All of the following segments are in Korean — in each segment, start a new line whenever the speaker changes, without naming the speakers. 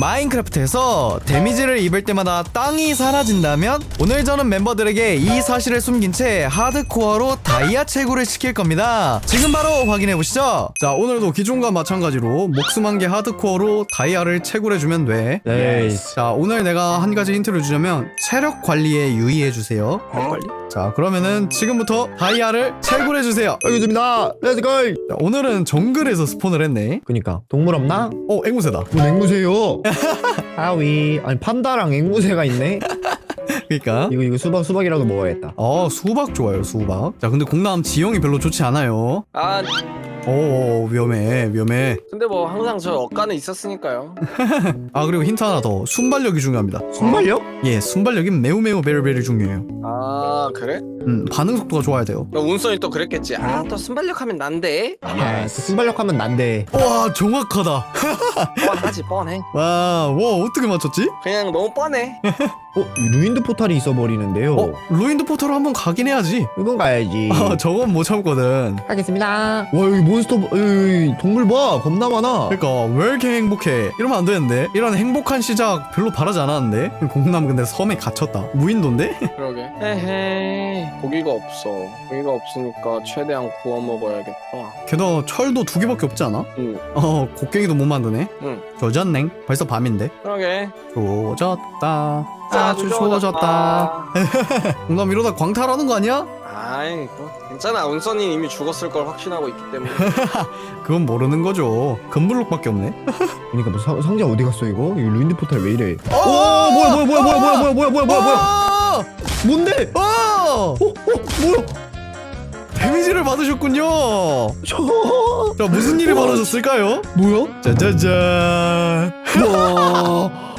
마인크래프트에서 데미지를 입을 때마다 땅이 사라진다면 오늘 저는 멤버들에게 이 사실을 숨긴 채 하드코어로 다이아 채굴을 시킬 겁니다. 지금 바로 확인해 보시죠. 자, 오늘도 기존과 마찬가지로 목숨 한 개 하드코어로 다이아를 채굴해 주면 돼.
네.
자, 오늘 내가 한 가지 힌트를 주자면 체력 관리에 유의해 주세요.
빨리.
자, 그러면은 지금부터 다이아를 채굴해 주세요.
알겠습니다. 렛츠고.
자, 오늘은 정글에서 스폰을 했네.
그니까 동물 없나?
어, 앵무새다.
뭐 앵무새요. 하위. 아니 판다랑 앵무새가 있네.
그러니까.
이거 이거 수박 수박이라도 먹어야겠다.
어 수박 좋아요 수박 자 근데 공남 지형이 별로 좋지 않아요
아
오 위험해 위험해
근데 뭐 항상 저 억가는 있었으니까요
아 그리고 힌트 하나 더 순발력이 중요합니다
순발력?
예 순발력이 매우 매우 베리 베리 중요해요
아 그래?
음 반응 속도가 좋아야 돼요
너 운선이 또 그랬겠지 아 또 순발력 하면 난데
아, 그 순발력 하면 난데.
와 정확하다
뻔하지 뻔해
와와 어떻게 맞췄지?
그냥 너무 뻔해
어, 루인드 포탈이 있어버리는데요.
어 루인드 포터로 한번 가긴 해야지
이건 가야지.
아 저건 못 참거든
하겠습니다. 와 여기 몬스터 여기 동물 봐 겁나 많아.
그러니까 왜 이렇게 행복해? 이러면 안 되는데? 이런 행복한 시작 별로 바라지 않았는데? 공남 근데 섬에 갇혔다. 무인도인데?
그러게. 에헤이 고기가 없어. 고기가 없으니까 최대한 구워 먹어야겠다.
게다가 철도 두 개밖에 없지 않아?
응.
어 곡괭이도 못 만드네.
응.
조졌냉 벌써 밤인데.
그러게.
조졌다. 아주 조졌다. 공감 이러다 광탈하는 거 아니야?
아이 뭐 괜찮아 운선이 이미 죽었을 걸 확신하고 있기 때문에
그건 모르는 거죠 금블록밖에 없네
그러니까 뭐 상, 상자 어디 갔어 이거? 이 루인드 포탈 왜 이래?
어!
오 뭐야 뭐야 뭐야 뭐야 뭐야 뭐야 뭐야 뭐야 뭐야 뭐야
아!
뭔데?
어!
어, 어 뭐야?
데미지를 받으셨군요
저
자 무슨 일이 벌어졌을까요?
뭐야?
짜자잔
와.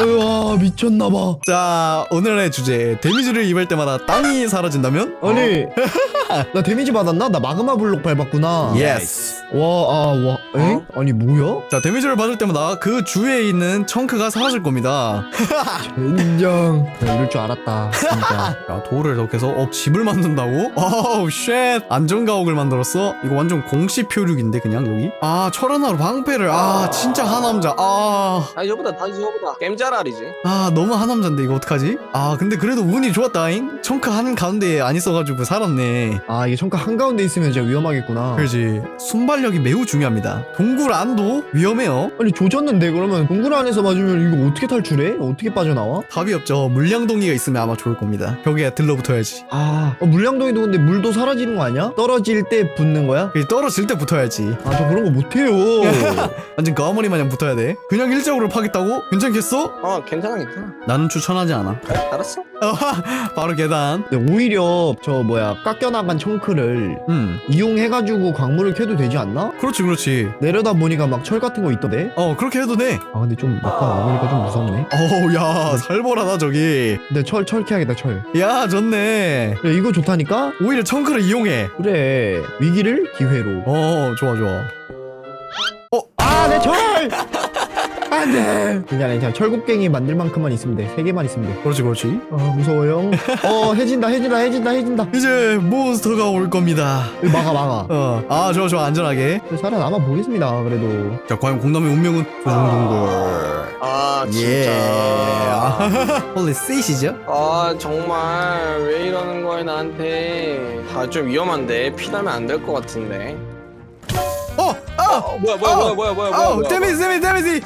우와 미쳤나봐.
자 오늘의 주제 데미지를 입을 때마다 땅이 사라진다면?
아니 나 데미지 받았나? 나 마그마 블록 밟았구나.
예스
와아와 에? 아니 뭐야?
자 데미지를 받을 때마다 그 주위에 있는 청크가 사라질 겁니다
젠장. 나 이럴 줄 알았다. 진짜.
야 돌을 해서 어 집을 만든다고? 어우 쉣 안전가옥을 만들었어? 이거 완전 공시 표류인데 그냥 여기? 아 철 하나로 방패를 아 진짜 하남자 아...
아 이거보다 다 이거보다 게임 잘알이지
아 너무 하남자인데 이거 어떡하지? 아 근데 그래도 운이 좋았다잉 청크 한 가운데에 안 있어가지고 살았네
아 이게 청가 한 가운데 있으면 진짜 위험하겠구나.
그렇지 순발력이 매우 중요합니다 동굴 안도 위험해요
아니 조졌는데 그러면 동굴 안에서 맞으면 이거 어떻게 탈출해? 어떻게 빠져나와?
답이 없죠 물량동이가 있으면 아마 좋을 겁니다 벽에 들러붙어야지
아 어, 물량동이도 근데 물도 사라지는 거 아니야? 떨어질 때 붙는 거야?
여기 떨어질 때 붙어야지
아 저 그런 거 못해요.
완전 거머리 마냥 붙어야 돼 그냥 일자으로 파겠다고? 괜찮겠어?
어 괜찮아 괜찮아
나는 추천하지 않아
그래 알았어
바로 계단
근데 오히려 저 뭐야 깎여나간 청크를
음
이용해가지고 광물을 캐도 되지 않나?
그렇지 그렇지
내려다 보니까 막 철 같은 거 있던데?
어 그렇게 해도 돼
아 근데 좀 막상 와보니까 좀 무섭네.
어우 야 살벌하다 저기
근데 철, 철 캐야겠다 철.
야 좋네
그래 이거 좋다니까?
오히려 청크를 이용해
그래 위기를 기회로.
어 좋아 좋아
아내 철! 안돼. 괜찮아 괜찮아 철곡갱이 만들 만큼만 있으면 돼. 세 개만 있으면 돼.
그렇지 그렇지
아 무서워요. 어 해진다 해진다 해진다 해진다.
이제 몬스터가 올 겁니다
여기 막아 막아.
어아 좋아 좋아 안전하게
살아남아 보겠습니다. 그래도.
자 과연 공남의 운명은 조정동굴
아 진짜
예 홀리 씨시죠?
아 정말 왜 이러는 거야 나한테 다 좀 위험한데 피나면 안 될 것 같은데
어! 아!
어 뭐야 뭐야 뭐야 뭐야 뭐야 뭐야
아우
뭐야
데미지 데미지 데미지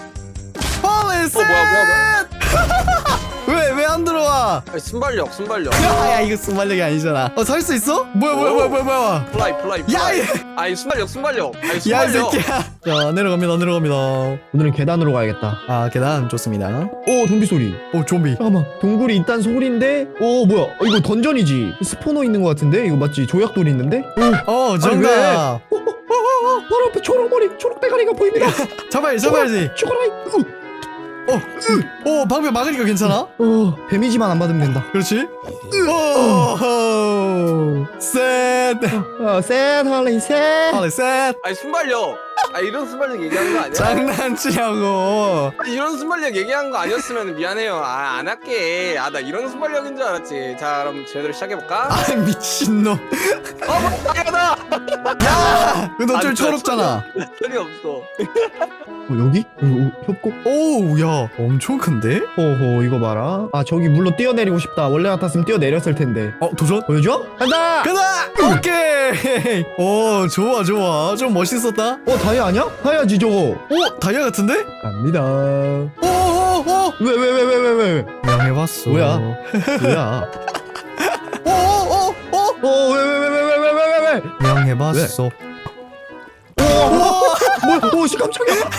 어 뭐야 뭐야 뭐야?
왜 왜 안 들어와?
아니, 순발력 순발력.
야야 이거 순발력이 아니잖아. 어 살 수 있어? 뭐야 뭐야 뭐야 뭐야 뭐야?
플라이 플라이
야,
플라이.
이-
아니 순발력 순발력. 아니
야 이
순발력.
새끼야. 자 내려갑니다 내려갑니다.
오늘은 계단으로 가야겠다.
아 계단 좋습니다.
오 좀비 소리.
오 좀비.
잠깐만 동굴이 있단 소리인데? 오 뭐야? 어, 이거 던전이지. 스포너 있는 것 같은데? 이거 맞지? 조약돌이 있는데?
오어
왜?
정답.
어, 어, 어, 어, 바로 앞에 초록 머리 초록 대가리가 보입니다.
잡아야지 잡아야지.
초코라이
오 방패 막으니까 괜찮아?
어 데미지만 안 받으면 된다.
그렇지? 오셋.
어 셋 할리 셋.
할리 셋.
아니 순발력 아 이런 순발력 얘기한 거 아니야?
장난치냐고
아, 이런 순발력 얘기한 거 아니었으면 미안해요. 아 안 할게. 아 나 이런 순발력인 줄 알았지. 자 그럼 제대로 시작해 볼까?
아 미친놈
어 당연하다.
야! 너좀
아,
철없잖아
소리 없어.
어, 여기? 어, 협곡?
오우 야 엄청 큰데?
호호 이거 봐라 아 저기 물로 뛰어내리고 싶다 원래 같았으면 뛰어내렸을 텐데
어 도전?
보여줘? 간다!
가자! 오케이 오 좋아 좋아 좀 멋있었다
어 다이아 아니야? 다이아지 저거
오 다이아 같은데?
갑니다
오오오
왜 왜 왜 왜 왜왜
명해봤어
뭐야? 뭐야
오오오오
어왜 왜왜왜왜왜 왜왜
명해봤어
뭐야 오 씨 깜짝이야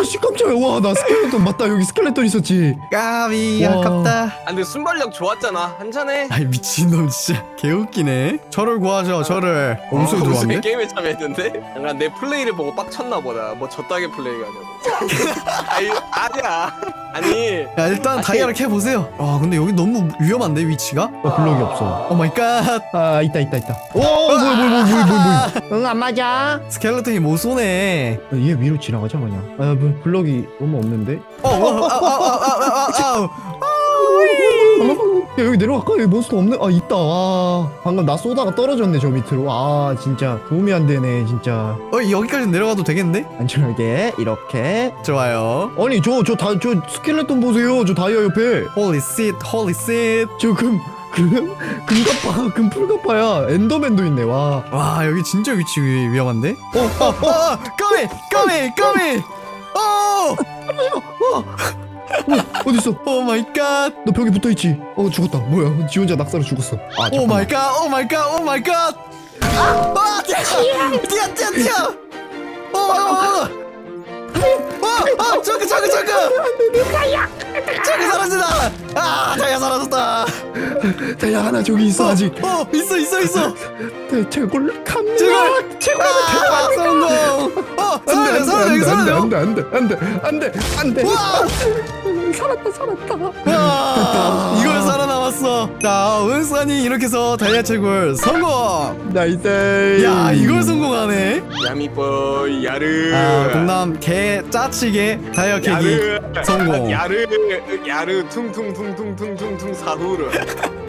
오씨 깜짝이야 와나 스켈레톤 맞다 여기 스켈레톤 있었지
까비
와.
아깝다
아 근데 순발력 좋았잖아. 한잔해.
아이 미친놈 진짜 개웃기네 저를 구하죠 저를 엄청
어, 무슨
좋아하는데?
게임에 참여했는데? 약간 내 플레이를 보고 빡쳤나 보다. 뭐 저따게 플레이가 아니고. 아니 아니야. 아니
야 일단. 다이아를 캐 보세요 아 근데 여기 너무 위험한데 위치가?
어 블럭이 없어
오 마이 갓
아 있다 있다 있다 오 뭐야 뭐야 뭐야 뭐야 뭐야 응 안 맞아
스켈레톤이 못 쏘네
아, 얘 위로 지나가자 그냥 아 뭐, 블럭이 너무 없는데
어, 어, 아, 아, 아, 아, 아,
야 여기 내려갈까? 여기 몬스터 없네? 아 있다 와 방금 나 쏘다가 떨어졌네 저 밑으로 아 진짜 도움이 안 되네 진짜
아. 어 여기까지 내려가도 되겠는데?
안전하게 이렇게
좋아요
아니 저 저 다 저 스켈레톤 보세요 저 다이아 옆에
홀리 씨 홀리 씨
저금 금, 금갑바, 금풀갑바야. 엔더맨도 있네, 와.
와 여기 진짜 위치 위, 위험한데? 어, 어, 어, 까미, 까미, 까미. 어,
어딨어?
오 마이 갓,
너 벽에 붙어있지? 어, 죽었다. 뭐야? 지 혼자 낙사로 죽었어. 아,
오 마이 갓, 오 마이 갓, 오 마이 갓. 아, 뛰어, 뛰어, 뛰어, 뛰어. 어, 어, 어. 어, 어, 저그, 저그, 저그. 저그 사라진다. 아, 다이아 사라졌다.
다이아 하나 저기 있어, 아직.
어, 있어, 있어, 있어.
네, 제골 갑니다.
제골 아, 성공. 어, 살아내, 살아내, 여기 살아내.
안 돼, 안 돼, 안 돼, 안 돼, 안 돼.
와.
살았다, 살았다.
와, 살아남았어. 자, 은산이 이렇게 해서 다이아 채굴 성공.
나이스.
야, 이걸 성공하네.
야미뽀 야르.
아, 동남 개 짜치게 다이아 캐기
야르
성공.
야르 야르 퉁퉁퉁퉁퉁퉁퉁 사후르.